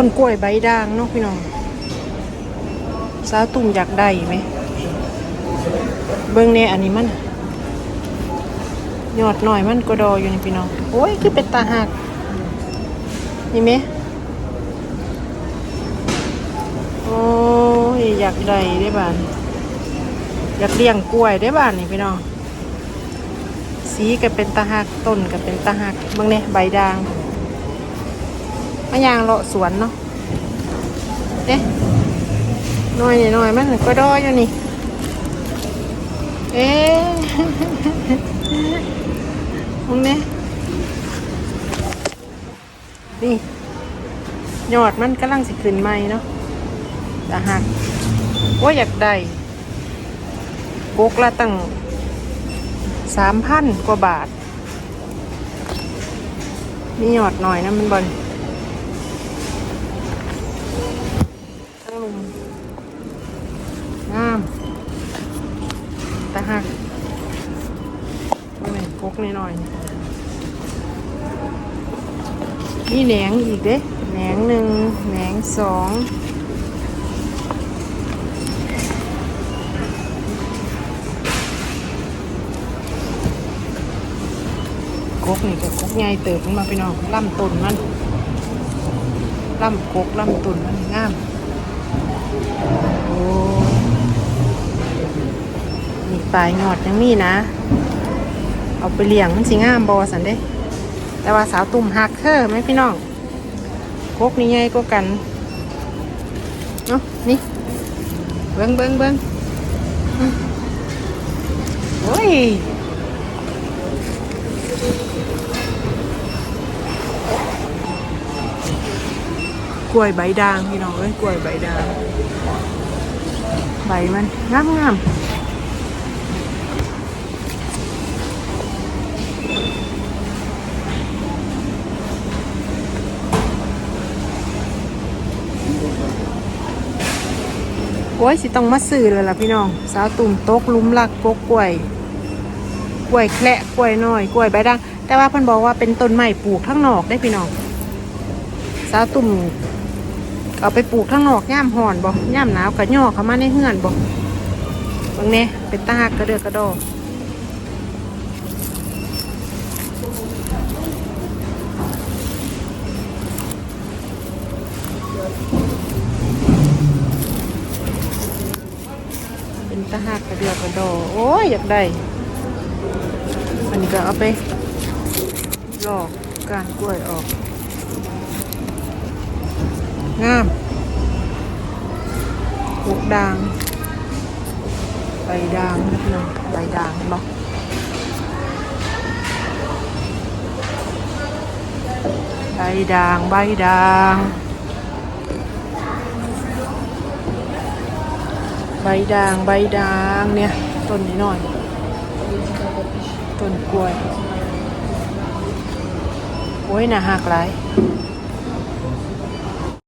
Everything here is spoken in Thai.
ต้นกล้วยใบด่างเนาะพี่น้องสาวตุ่มอยากได้ไหม เบิ่งเนี่ยอันนี้มันยอดหน่อยมันก็ดออยู่นี่พี่น้อง โอ้ย คือเป็นตาหัก นี่ไหมโอ้ย อยากได้ได้บ้าน อยากเลี้ยงกล้วยได้บ้านนี่พี่น้อง สีก็เป็นตาหักต้นก็เป็นตาหักเบิ่งเนี่ยใบด่าง มะยางเลาะสวนเนาะเนี่ยหน่อยหน่อยมันก็ดออยู่นี่ เอ๊ะมึงเนี่ยนี่ ยอดมันกำลังสิขึ้นใหม่เนาะแต่หักว่าอยากได้กกละตั้งสามพันกว่าบาท มียอดหน่อยนะมันบอล ทั้งลุมงามแตาหักนี่พกนิดหน่อยนี่แหนงอีกเด้แหนงหนึ่งแหนงสองกกนี่ก็กกใหญ่เติบขึ้นมาพี่น้องล่ำต้นมันล่ำกกล่ำต้นมันงาม โอ้ นี่ ปลายงอดยังมีนะ เอาไปเลี้ยงมันสิงามบอสันเด้ แต่ว่าสาวตุ่มหักเธอไหมพี่น้องกกนี่ไงก็กันเนาะนี่เบิ้งเบิ้งเบิ้งโอ้ยกล้วยใบด่างพี่น้องเอ้ยกล้วยใบด่างใบมันงามงาม โอ้ยสิต้องมาซื้อเลยล่ะพี่น้อง สาวตุ่มโต๊กลุ้มลักกกกล้วย กล้วยแคละกล้วยน้อยกล้วยใบด่างแต่ว่าเพิ่นบอกว่าเป็นต้นไม้ปลูกทั้งนอกได้พี่น้อง สาวตุ่มเอาไปปลูกทั้งนอกย่ามห่อนบ่ย่ามหนาวกะย่อเข้ามาในเฮือนบ่บางเน่เป็นตาหักกระเดือกกระดอเป็น ตาหักกระเดือกกระโดโอ้ยอยากได้อันนี้ก็เอาไปหลอกกานกล้วยออก งามปลูกด่างใบด่างนะพี่น้องใบด่างเนาะใบด่างใบด่าง ใบด่างใบด่างเนี่ยต้นนี้หน่อยต้นกล้วย โอ้ยน่าหักหลาย